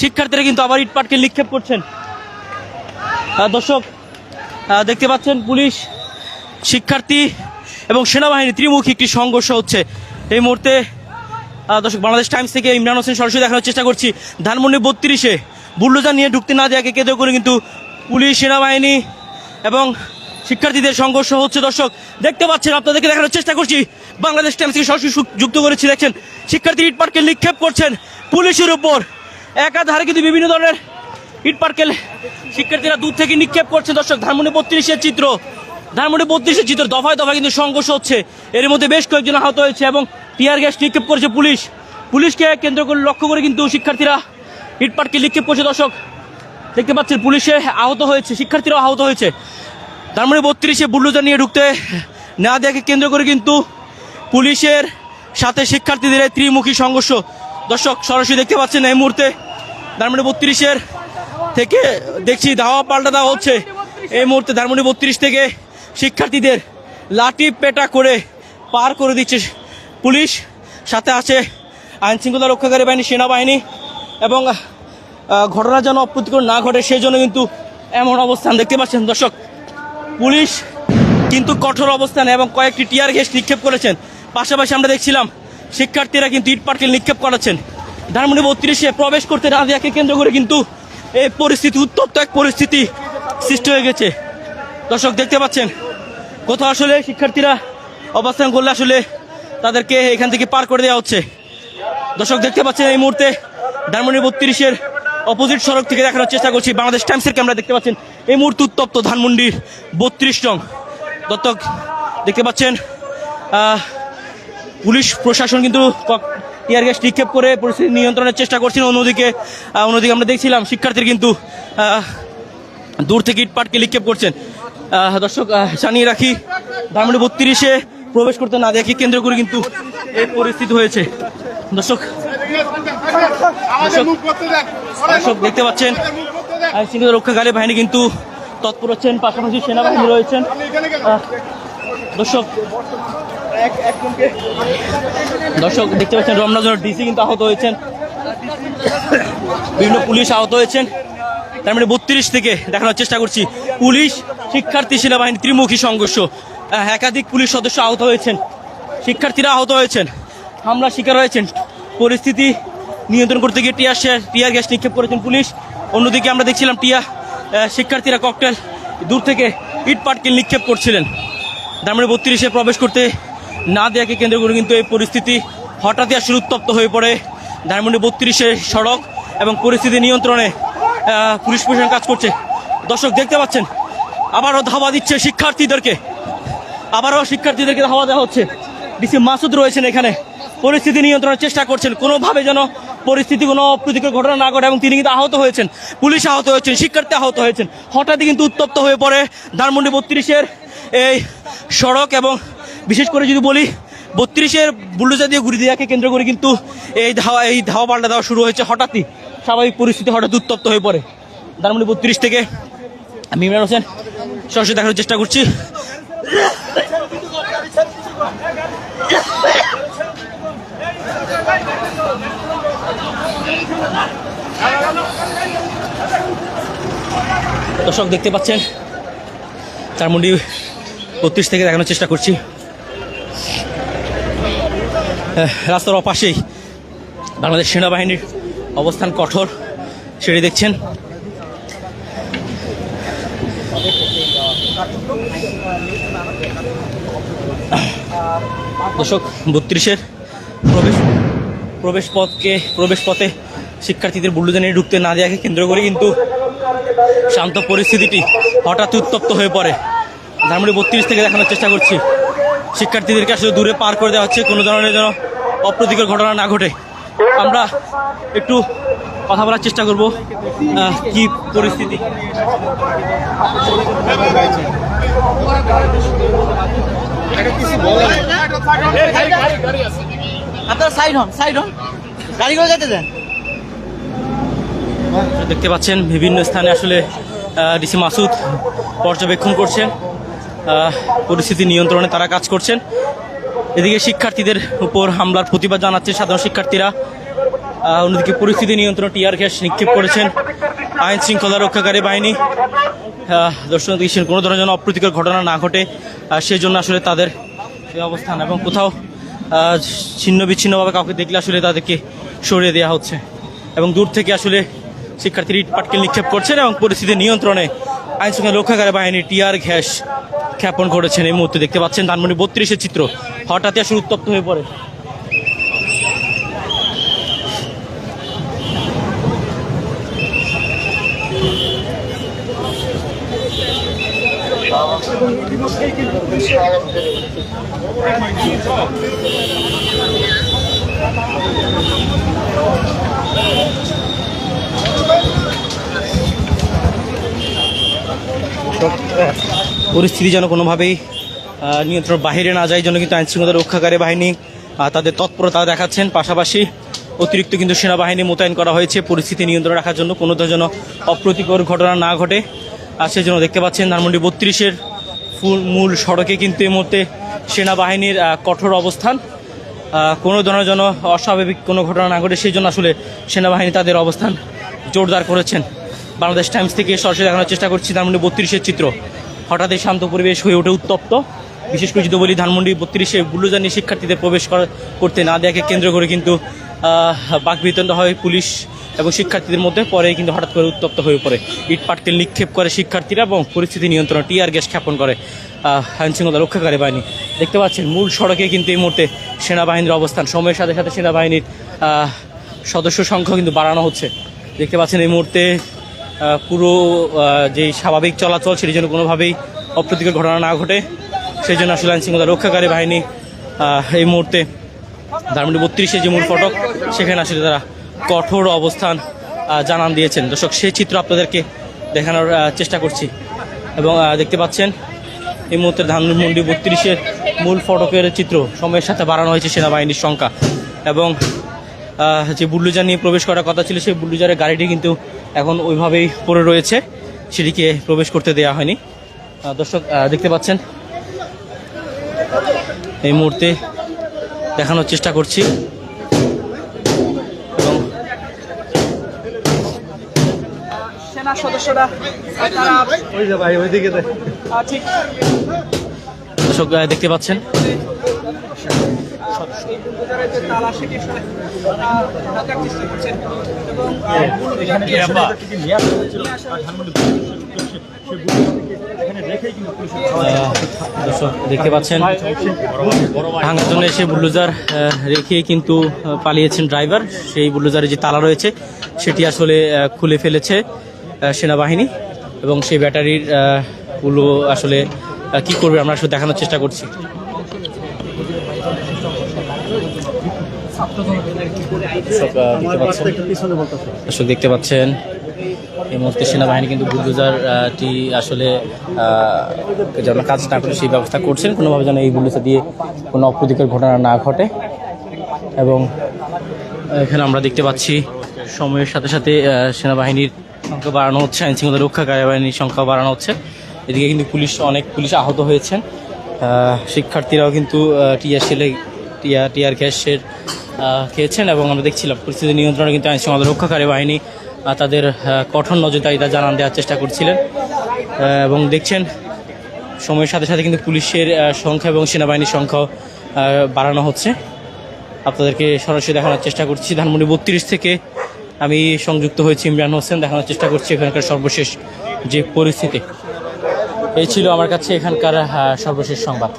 শিক্ষার্থীরা কিন্তু আবার ইটপাটকে নিক্ষেপ করছেন। দর্শক দেখতে পাচ্ছেন পুলিশ, শিক্ষার্থী এবং সেনাবাহিনী ত্রিমুখী একটি সংঘর্ষ হচ্ছে। এই মুহূর্তে দর্শক, বাংলাদেশ টাইমস থেকে ইমরান হোসেন সরাসরি দেখানোর চেষ্টা করছি। ধানমন্ডি বত্রিশে বুল্ডোজার নিয়ে ঢুকতে না দেওয়াকে কেন্দ্র করে কিন্তু পুলিশ, সেনাবাহিনী এবং শিক্ষার্থীদের সংঘর্ষ হচ্ছে। দর্শক, দেখতে পাচ্ছেন, আপনাদেরকে দেখানোর চেষ্টা করছি। বাংলাদেশ টাইমস থেকে সরাসরি যুক্ত করেছি, দেখছেন, শিক্ষার্থী ইটপাটকে নিক্ষেপ করছেন পুলিশের উপর। একাধারে কিন্তু বিভিন্ন ধরনের ইটপাটকেল শিক্ষার্থীরা দূর থেকে নিক্ষেপ করছে। দর্শক, ধানমন্ডি বত্রিশের চিত্র। ধানমন্ডি বত্রিশের চিত্র দফায় দফায় কিন্তু সংঘর্ষ হচ্ছে। এর মধ্যে বেশ কয়েকজন আহত হয়েছে এবং টিয়ার গ্যাস নিক্ষেপ করেছে পুলিশ। পুলিশকে কেন্দ্র করে লক্ষ্য করে কিন্তু শিক্ষার্থীরা ইটপাটকে নিক্ষেপ করছে। দর্শক, দেখতে পাচ্ছেন পুলিশে আহত হয়েছে, শিক্ষার্থীরাও আহত হয়েছে। মানে বত্রিশে বুল্ডোজার নিয়ে ঢুকতে না দেখে কেন্দ্র করে কিন্তু পুলিশের সাথে শিক্ষার্থীদের ত্রিমুখী সংঘর্ষ। দর্শক, সরাসরি দেখতে পাচ্ছেন এই মুহূর্তে ধানমন্ডি বত্রিশের থেকে দেখছি ধাওয়া পাল্টা দেওয়া হচ্ছে। এই মুহূর্তে ধানমন্ডি বত্রিশ থেকে শিক্ষার্থীদের লাঠি পেটা করে পার করে দিচ্ছে পুলিশ। সাথে আছে আইনশৃঙ্খলা রক্ষাকারী বাহিনী, সেনাবাহিনী এবং ঘটনা যেন অপ্রতিকর না ঘটে সেই জন্য কিন্তু এমন অবস্থান দেখতে পাচ্ছেন দর্শক। পুলিশ কিন্তু কঠোর অবস্থান এবং কয়েকটি টিয়ার গ্যাস নিক্ষেপ করেছেন। পাশাপাশি আমরা দেখছিলাম শিক্ষার্থীরা কিন্তু ইট পাটকেল নিক্ষেপ করাচ্ছেন। ধানমন্ডি বত্রিশে প্রবেশ করতে দেওয়াকে কেন্দ্র করে কিন্তু এই পরিস্থিতি, উত্তপ্ত এক পরিস্থিতি সৃষ্টি হয়ে গেছে। দর্শক, দেখতে পাচ্ছেন, কোথাও আসলে শিক্ষার্থীরা অবস্থান করলে আসলে তাদেরকে এখান থেকে পার করে দেওয়া হচ্ছে। দর্শক, দেখতে পাচ্ছেন এই মুহূর্তে ধানমন্ডি বত্রিশের অপোজিট সড়ক থেকে দেখানোর চেষ্টা করছি। বাংলাদেশ টাইমসের ক্যামেরা দেখতে পাচ্ছেন, এই মুহূর্তে উত্তপ্ত ধানমন্ডির বত্রিশ রং দত্তক দেখতে পাচ্ছেন পুলিশ প্রশাসন কিন্তু টিয়ার গ্যাস নিক্ষেপ করে পরিস্থিতি নিয়ন্ত্রণের চেষ্টা করছেন অন্যদিকে অন্যদিকে আমরা দেখছিলাম, শিক্ষার্থীর কিন্তু দূর থেকে ইটপাটকে নিক্ষেপ করছেন। দর্শক জানিয়ে রাখি ধানমন্ডি বত্রিশে প্রবেশ করতে না দেখি কেন্দ্র করে কিন্তু এই পরিস্থিতি হয়েছে। দর্শক দর্শক দেখতে পাচ্ছেন আইন শৃঙ্খলা রক্ষাকারী বাহিনী কিন্তু তৎপর হচ্ছেন, পাশাপাশি সেনাবাহিনী রয়েছেন। দর্শক দর্শক, দেখতে পাচ্ছেন রমনাজন ডিসি কিন্তু আহত হয়েছেন। বিভিন্ন পুলিশ আহত হয়েছেন। তার মানে বত্রিশ থেকে দেখানোর চেষ্টা করছি। পুলিশ, শিক্ষার্থী সেনাবাহিনী, ত্রিমুখী সংঘর্ষ। একাধিক পুলিশ সদস্য আহত হয়েছেন। শিক্ষার্থীরা আহত হয়েছেন। হামলা শিকার হয়েছেন। পরিস্থিতি নিয়ন্ত্রণ করতে গিয়ে টিয়ার টিয়ার গ্যাস নিক্ষেপ করেছেন পুলিশ। অন্যদিকে আমরা দেখছিলাম টিয়া শিক্ষার্থীরা ককটেল দূর থেকে ইট পাটকেল নিক্ষেপ করছিলেন। ধানমন্ডি বত্রিশে প্রবেশ করতে না দেওয়াকে কেন্দ্র করে কিন্তু এই পরিস্থিতি হঠাৎই আসলে উত্তপ্ত হয়ে পড়ে। ধানমন্ডি বত্রিশের সড়ক এবং পরিস্থিতি নিয়ন্ত্রণে পুলিশ প্রশাসন কাজ করছে। দর্শক, দেখতে পাচ্ছেন, আবারও ধাওয়া দিচ্ছে শিক্ষার্থীদেরকে। আবারও শিক্ষার্থীদেরকে ধাওয়া দেওয়া হচ্ছে। ডিসি মাসুদ রয়েছেন এখানে। পরিস্থিতি নিয়ন্ত্রণের চেষ্টা করছেন। কোনোভাবে যেন পরিস্থিতি কোনো অপ্রীতিকর ঘটনা না ঘটে এবং তিনি কিন্তু আহত হয়েছেন। পুলিশ আহত হয়েছেন, শিক্ষার্থী আহত হয়েছেন। হঠাৎই কিন্তু উত্তপ্ত হয়ে পড়ে ধানমন্ডি বত্রিশের এই সড়ক এবং বিশেষ করে যদি বলি, বত্রিশের বুল্ডোজা দিয়ে ঘুরি দেওয়াকে কেন্দ্র করে কিন্তু এই ধাওয়া এই ধাওয়া পাল্টা দেওয়া শুরু হয়েছে হঠাৎই। স্বাভাবিক পরিস্থিতি হঠাৎ উত্তপ্ত হয়ে পড়ে। ধানমন্ডি বত্রিশ থেকে আমি ইমরান হোসেন সরাসরি দেখানোর চেষ্টা করছি। দর্শক দেখতে পাচ্ছেন চারমুন্ডি বত্রিশ থেকে দেখানোর চেষ্টা করছি। রাস্তার অপাশেই বাংলাদেশ সেনাবাহিনীর অবস্থান কঠোর সেটি দেখছেন। দর্শক, বত্রিশের প্রবেশ প্রবেশ পথকে, প্রবেশ পথে শিক্ষার্থীদের বুল্ডুজানে ঢুকতে না দেওয়াকে কেন্দ্র করে কিন্তু শান্ত পরিস্থিতিটি হঠাৎ উত্তপ্ত হয়ে পড়ে। ধানমন্ডি বত্রিশ থেকে দেখানোর চেষ্টা করছি। শিক্ষার্থীদেরকে আসলে দূরে পার করে দেওয়া হচ্ছে কোনো ধরনের যেন অপ্রীতিকর ঘটনা না ঘটে। আমরা একটু কথা বলার চেষ্টা করব কি পরিস্থিতি। আপনারা সাইড হন সাইড হন। গাড়িগুলো যেতে দেন। দেখতে পাচ্ছেন বিভিন্ন স্থানে আসলে ডিসি মাসুদ পর্যবেক্ষণ করছেন। পরিস্থিতি নিয়ন্ত্রণে তারা কাজ করছেন। এদিকে শিক্ষার্থীদের উপর হামলার প্রতিবাদ জানাচ্ছে সাধারণ শিক্ষার্থীরা। অন্যদিকে পরিস্থিতি নিয়ন্ত্রণ টিয়ার গ্যাস নিক্ষেপ করেছেন আইন শৃঙ্খলা রক্ষাকারী বাহিনী। আহ, দর্শক দেখছেন কোনো ধরনের যেন অপ্রীতিকর ঘটনা না ঘটে সেই জন্য আসলে তাদের অবস্থান এবং কোথাও ছিন্ন বিচ্ছিন্নভাবে কাউকে দেখলে আসলে তাদেরকে সরিয়ে দেওয়া হচ্ছে। এবং দূর থেকে আসলে শিক্ষার্থীরা ইট পাটকেল নিক্ষেপ করছেন এবং পরিস্থিতি নিয়ন্ত্রণে আইন শৃঙ্খলা রক্ষাকারী বাহিনী টিয়ার গ্যাস ক্ষেপণ করেছেন এই মুহূর্তে। দেখতে পাচ্ছেন ধানমন্ডি বত্রিশের চিত্র। হঠাৎই আসলে উত্তপ্ত হয়ে পড়ে। পরিস্থিতি যেন কোনোভাবেই নিয়ন্ত্রণ বাইরে না যায় জন্য কিন্তু আইন শৃঙ্খলা রক্ষাকারী বাহিনী তাদের তৎপরতা দেখাচ্ছেন। পাশাপাশি অতিরিক্ত কিন্তু সেনাবাহিনী মোতায়েন করা হয়েছে পরিস্থিতি নিয়ন্ত্রণ রাখার জন্য। কোনো যেন অপ্রীতিকর ঘটনা না ঘটে। আর সেই জন্য দেখতে পাচ্ছেন ধানমন্ডি বত্রিশের ফুল, মূল সড়কে কিন্তু এই মুহূর্তে সেনাবাহিনীর কঠোর অবস্থান। কোনো ধরনের যেন অস্বাভাবিক কোনো ঘটনা না ঘটে, সেই জন্য আসলে সেনাবাহিনী তাদের অবস্থান জোরদার করেছেন। বাংলাদেশ টাইমস থেকে সরাসরি দেখানোর চেষ্টা করছি ধানমন্ডি বত্রিশের চিত্র। হঠাৎই শান্ত পরিবেশ হয়ে ওঠে উত্তপ্ত। বিশেষ করে যদি বলি ধানমন্ডি বত্রিশে বুল্লুজানি শিক্ষার্থীদের প্রবেশ করা- করতে না দেওয়াকে কেন্দ্র করে কিন্তু বাকবিতণ্ড হয় পুলিশ এবং শিক্ষার্থীদের মধ্যে। পরে কিন্তু হঠাৎ করে উত্তপ্ত হয়ে পড়ে। ইট পাটকেল নিক্ষেপ করে শিক্ষার্থীরা এবং পরিস্থিতি নিয়ন্ত্রণ টিয়ার গ্যাস ক্ষেপণ করে আইন শৃঙ্খলা রক্ষাকারী বাহিনী। দেখতে পাচ্ছেন, মূল সড়কে কিন্তু এই মুহূর্তে সেনাবাহিনীর অবস্থান। সময়ের সাথে সাথে সেনাবাহিনীর সদস্য সংখ্যা কিন্তু বাড়ানো হচ্ছে। দেখতে পাচ্ছেন এই মুহূর্তে পুরো যে স্বাভাবিক চলাচল সেটি যেন কোনোভাবেই অপ্রীতিকর ঘটনা না ঘটে। সেই জন্য আসলে আইন শৃঙ্খলা রক্ষাকারী বাহিনী এই মুহূর্তে ধানমন্ডি বত্রিশে যে মূল ফটক, সেখানে আসলে তারা কঠোর অবস্থান জানান দিয়েছেন। দর্শক, সেই চিত্র আপনাদেরকে দেখানোর চেষ্টা করছি। এবং দেখতে পাচ্ছেন, এই মুহূর্তে ধানমন্ডি বত্রিশের মূল ফটকের চিত্র সময়ের সাথে বাড়ানো হয়েছে সেনাবাহিনীর সংখ্যা। এবং যে বুল্লুজার নিয়ে প্রবেশ করার কথা ছিল সেই বুল্লুজারের গাড়িটি কিন্তু এখন ওইভাবেই পড়ে রয়েছে। সেটিকে প্রবেশ করতে দেয়া হয়নি। দর্শক দেখতে পাচ্ছেন? এই মুহূর্তে দেখানোর চেষ্টা করছি। এবং সেনা সদস্যরা তারা ওই যে ভাই ওইদিকে দেখ আহ, ঠিক। দর্শক দেখতে পাচ্ছেন? এই বুলডোজারের যে তালা সেটি আসলে আহ, ঢাকার চেষ্টা করছেন এবং আহ, বুলডোজারটি আসলে নিয়ে আসলে আহ, দর্শক দেখতে পাচ্ছেন ভাঙার জন্য এসে বুল্ডোজার রেখে কিন্তু পালিয়েছেন ড্রাইভার। সেই বুল্ডোজারে যে তালা রয়েছে সেটি আসলে খুলে ফেলেছে সেনাবাহিনী। এবং সেই ব্যাটারিরগুলো আসলে কি করবে আমরা আসলে দেখানোর চেষ্টা করছি। আহ, দেখতে পাচ্ছেন এই মুহূর্তে সেনাবাহিনী কিন্তু বুলডোজারটি আসলে যেন কাজ না করে সেই ব্যবস্থা করছেন কোনোভাবে যেন এই বুলডোজার দিয়ে কোনো অপ্রীতিকর ঘটনা না ঘটে। এবং এখানে আমরা দেখতে পাচ্ছি সময়ের সাথে সাথে সেনাবাহিনীর সংখ্যা বাড়ানো হচ্ছে আইন শৃঙ্খলা রক্ষাকারী বাহিনীর সংখ্যা বাড়ানো হচ্ছে। এদিকে কিন্তু পুলিশ অনেক পুলিশ আহত হয়েছেন। শিক্ষার্থীরাও কিন্তু টিয়ার সেলে টিয়া টিয়ার গ্যাসের খেয়েছেন এবং আমরা দেখছিলাম পরিস্থিতি নিয়ন্ত্রণে কিন্তু আইন শৃঙ্খলা রক্ষাকারী বাহিনী তাদের কঠোর নজরদারিতা জানান দেওয়ার চেষ্টা করছিলেন। এবং দেখছেন, সময়ের সাথে সাথে কিন্তু পুলিশের সংখ্যা এবং সেনাবাহিনীর সংখ্যাও বাড়ানো হচ্ছে। আপনাদেরকে সরাসরি দেখানোর চেষ্টা করছি। ধানমন্ডি বত্রিশ থেকে আমি সংযুক্ত হয়েছি, ইমরান হোসেন। দেখানোর চেষ্টা করছি এখানকার সর্বশেষ যে পরিস্থিতি। এই ছিল আমার কাছে এখানকার সর্বশেষ সংবাদ।